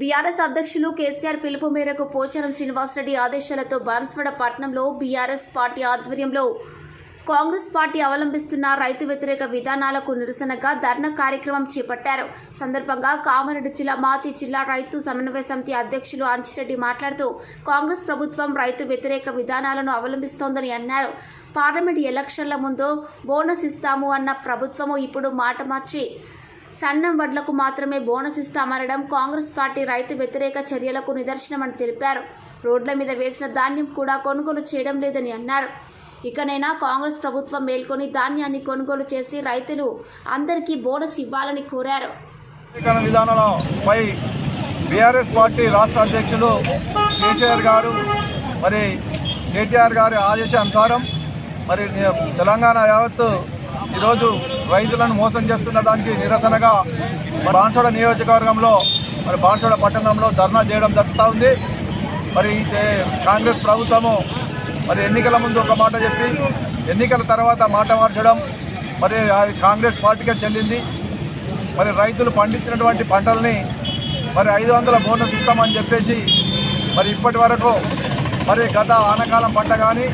BRS అధ్యక్షులు కేసీఆర్ పిలుపు మేరకు పోచారం శ్రీనివాసరెడ్డి ఆదేశాలతో బాన్స్వాడ పట్టణంలో బీఆర్ఎస్ పార్టీ ఆధ్వర్యంలో కాంగ్రెస్ పార్టీ అవలంబిస్తున్న రైతు వ్యతిరేక విధానాలకు నిరసనగా ధర్నా కార్యక్రమం చేపట్టారు. సందర్భంగా కామారెడ్డి జిల్లా మాజీ జిల్లా రైతు సమన్వయ సమితి అధ్యక్షులు అంచిరెడ్డి మాట్లాడుతూ కాంగ్రెస్ ప్రభుత్వం రైతు వ్యతిరేక విధానాలను అవలంబిస్తోందని అన్నారు. పార్లమెంట్ ఎలక్షన్ల ముందు బోనస్ ఇస్తాము అన్న ప్రభుత్వము ఇప్పుడు మాట మార్చి సన్నం వడ్లకు మాత్రమే బోనస్ ఇస్తామనడం కాంగ్రెస్ పార్టీ రైతు వ్యతిరేక చర్యలకు నిదర్శనమని తెలిపారు. రోడ్ల మీద వేసిన ధాన్యం కూడా కొనుగోలు చేయడం లేదని అన్నారు. ఇకనైనా కాంగ్రెస్ ప్రభుత్వం మేల్కొని ధాన్యాన్ని కొనుగోలు చేసి రైతులు అందరికీ బోనస్ ఇవ్వాలని కోరారు. ఎన్నికల బీఆర్ఎస్ పార్టీ రాష్ట్ర అధ్యక్షులు కేసీఆర్ గారు మరి కేటీఆర్ గారి ఆదేశానుసారం మరి తెలంగాణ యావత్తు ఈరోజు రైతులను మోసం చేస్తున్న దానికి నిరసనగా మరి బాన్సోడ నియోజకవర్గంలో మరి బాన్సోడ పట్టణంలో ధర్నా చేయడం జరుగుతూ ఉంది. మరి అయితే కాంగ్రెస్ ప్రభుత్వము మరి ఎన్నికల ముందు ఒక మాట చెప్పి ఎన్నికల తర్వాత మాట మార్చడం మరి అది కాంగ్రెస్ పార్టీకే చెల్లింది మరి రైతులు పండించినటువంటి పంటల్ని మరి ఐదు వందల బోనస్ ఇస్తామని చెప్పేసి మరి ఇప్పటి వరకు మరి గత ఆనకాలం పంట కానీ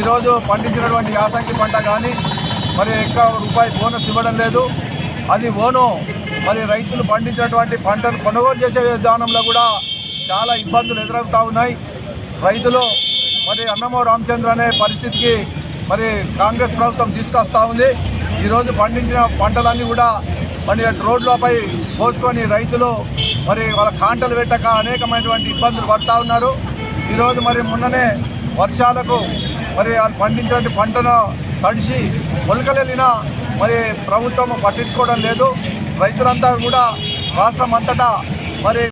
ఈరోజు పండించినటువంటి యాసంగి పంట కానీ మరి ఎక్కువ రూపాయి బోనస్ ఇవ్వడం లేదు. అది ఓను. మరి రైతులు పండించినటువంటి పంటను కొనుగోలు చేసే విధానంలో కూడా చాలా ఇబ్బందులు ఎదురవుతూ ఉన్నాయి. రైతులు మరి అన్నమో రామచంద్ర అనే పరిస్థితికి మరి కాంగ్రెస్ ప్రభుత్వం తీసుకొస్తా ఉంది. ఈరోజు పండించిన పంటలన్నీ కూడా మరి రోడ్లపై పోసుకొని రైతులు మరి వాళ్ళ కాంటలు పెట్టక అనేకమైనటువంటి ఇబ్బందులు పడతా ఉన్నారు. ఈరోజు మరి మొన్ననే వర్షాలకు మరి వాళ్ళు పండించినటువంటి పంటను తడిసి మొలకలెళ్ళినా మరి ప్రభుత్వం పట్టించుకోవడం లేదు. రైతులంతా కూడా రాష్ట్రం అంతటా మరి